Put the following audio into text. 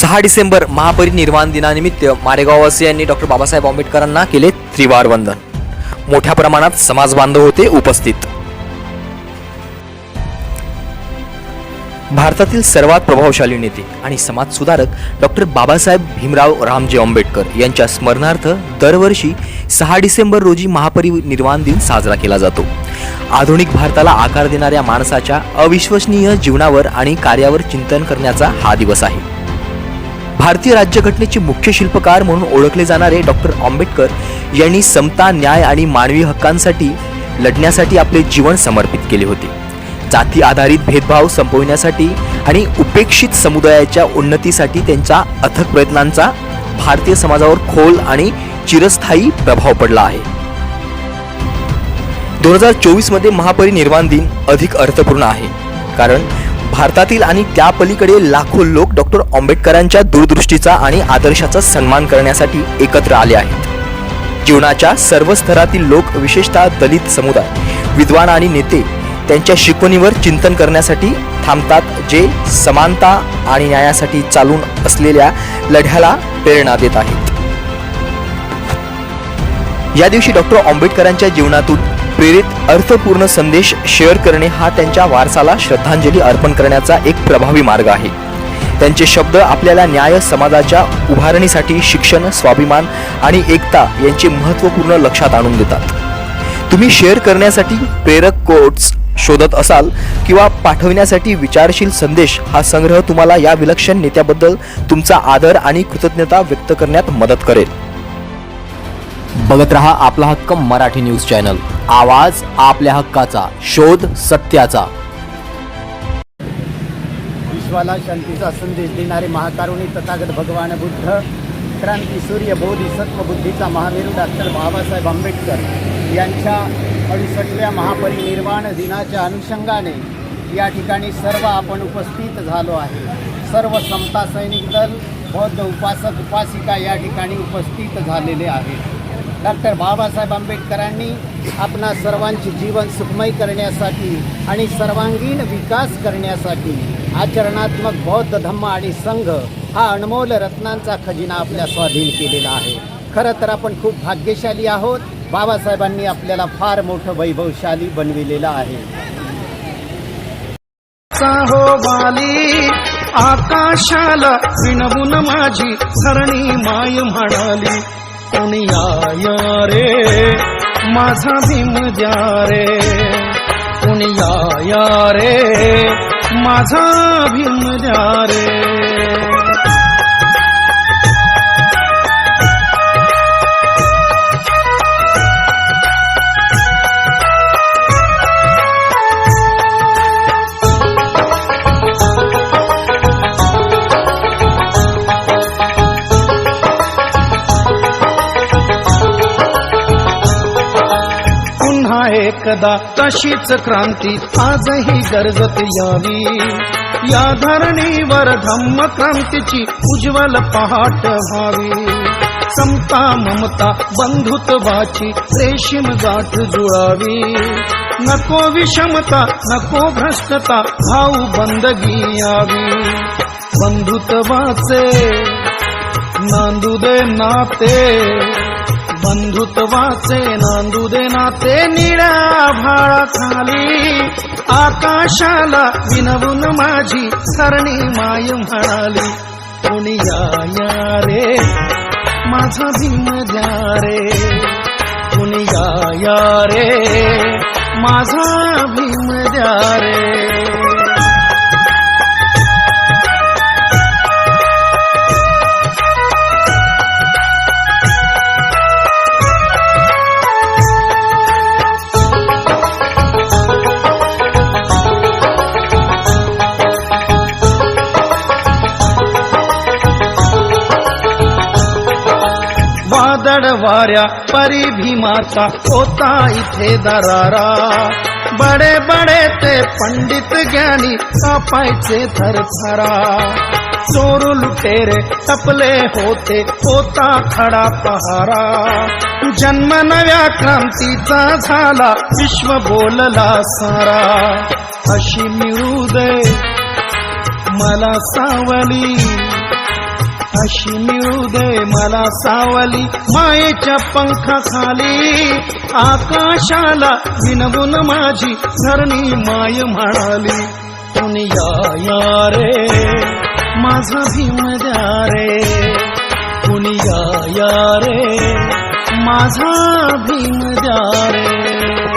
सहा डिसेंबर महापरिनिर्वाण दिनानिमित्त मारेगाववासियांनी डॉक्टर बाबासाहेब आंबेडकरांना केले त्रिवार वंदन. मोठ्या प्रमाणात समाज बांधव होते उपस्थित. भारतातील सर्वात प्रभावशाली नेते आणि समाजसुधारक डॉक्टर बाबासाहेब भीमराव रामजी आंबेडकर यांच्या स्मरणार्थ दरवर्षी सहा डिसेंबर रोजी महापरिनिर्वाण दिन साजरा केला जातो. आधुनिक भारताला आकार देणाऱ्या माणसाच्या अविश्वसनीय जीवनावर आणि कार्यावर चिंतन करण्याचा हा दिवस आहे. भारतीय राज्यघटनेचे मुख्य शिल्पकार म्हणून ओळखले जाणारे डॉक्टर आंबेडकर यांनी समता न्याय आणि मानवी हक्कांसाठी लढण्यासाठी आपले जीवन समर्पित केले होते. जाती आधारित भेदभाव संपविण्यासाठी आणि उपेक्षित समुदायाच्या उन्नतीसाठी त्यांच्या अथक प्रयत्नांचा भारतीय समाजावर खोल आणि चिरस्थायी प्रभाव पडला आहे. दोन हजार चोवीसमध्ये महापरिनिर्वाण दिन अधिक अर्थपूर्ण आहे. कारण भारतातील आणि त्या पलीकडे लाखो लोक डॉक्टर आंबेडकरांच्या दूरदृष्टीचा आणि आदर्शाचा सन्मान करण्यासाठी एकत्र आले आहेत. जीवनाच्या सर्व स्तरातील लोक विशेषतः दलित समुदाय विद्वान आणि नेते त्यांच्या शिकवणीवर चिंतन करण्यासाठी थांबतात जे समानता आणि न्यायासाठी चालून असलेल्या लढ्याला प्रेरणा देत आहेत. या दिवशी डॉक्टर आंबेडकरांच्या जीवनातून प्रेरित अर्थपूर्ण संदेश शेअर करणे हा त्यांच्या वारसाला श्रद्धांजली अर्पण करण्याचा एक प्रभावी मार्ग आहे. त्यांचे शब्द आपल्याला न्याय समाजाच्या उभारणीसाठी शिक्षण स्वाभिमान आणि एकता यांचे महत्त्वपूर्ण लक्षात आणून देतात. तुम्ही शेअर करण्यासाठी प्रेरक कोट्स शोधत असाल किंवा पाठवण्यासाठी विचारशील संदेश हा संग्रह तुम्हाला या विलक्षण नेत्याबद्दल तुमचा आदर आणि कृतज्ञता व्यक्त करण्यात मदत करेल. बघत रहा आपला हक्क मराठी न्यूज चॅनल. आवाज आपल्या हक्काचा शोध सत्याचा. विश्वाला शांतीचा संदेश देणारे महाकारुणी तथागत भगवान बुद्ध क्रांती सूर्य बोधिसत्व बुद्धीचा महावीर डॉक्टर बाबासाहेब आंबेडकर यांच्या अडुसष्टव्या महापरिनिर्वाण दिनाच्या अनुषंगाने या ठिकाणी सर्व आपण उपस्थित झालो आहे. सर्व समता सैनिक दल बौद्ध उपासक उपासिका या ठिकाणी उपस्थित झालेले आहेत. डॉक्टर बाबासाहेब आंबेडकरांनी आपणा सर्वांचे जीवन सुखमय करण्यासाठी आणि सर्वांगीण विकास करण्यासाठी आचरणात्मक बौद्ध धम्म आणि संघ हा अनमोल रत्नांचा खजिना आपल्या स्वाधीन केलेला आहे. खरं तर आपण खूप भाग्यशाली आहोत. बाबासाहेबांनी आपल्याला फार मोठं वैभवशाली बनविलेलं आहे. हो आकाशाला विणवून माझी धरणी माय म्हणाली. कोणी या रे माझा भीम द्या रे कोणी या रे माझा भीम द्या रे एकदा तशीच क्रांती आजही गरजत यावी. या धरणीवर धम्म क्रांतीची उज्ज्वल पहाट व्हावी. समता ममता बंधुत्वाची रेशीम गाठ जुळावी. नको विषमता नको भ्रष्टता भाऊ बंदगी यावी. बंधुत्वाचे नांदू दे नाते बंधुत्वाचे नांदू दे नाते निळ्या भाळाखाली. आकाशाला विनवून माझी सरणी माय म्हणाली कोणी या या रे माझा भीम द्या रे. कोणी या रे माझा भीम वाऱ्या परी भीमाचा होता इथे दरारा. बडे बडे ते पंडित ज्ञानी कापायचे थरथरा. चोर लुटेरे टपले होते होता खडा पहारा. जन्म नव्या क्रांतीचा झाला विश्व बोलला सारा. अशी मिळू दे मला सावली. अशी मिळू दे मला सावली. मायेच्या पंखाखाली आकाशाला विनवून माझी धरणी माय म्हणाली. कुणी या या रे? माझा भीम द्या रे. कुणी या या रे? माझा भीम द्या रे.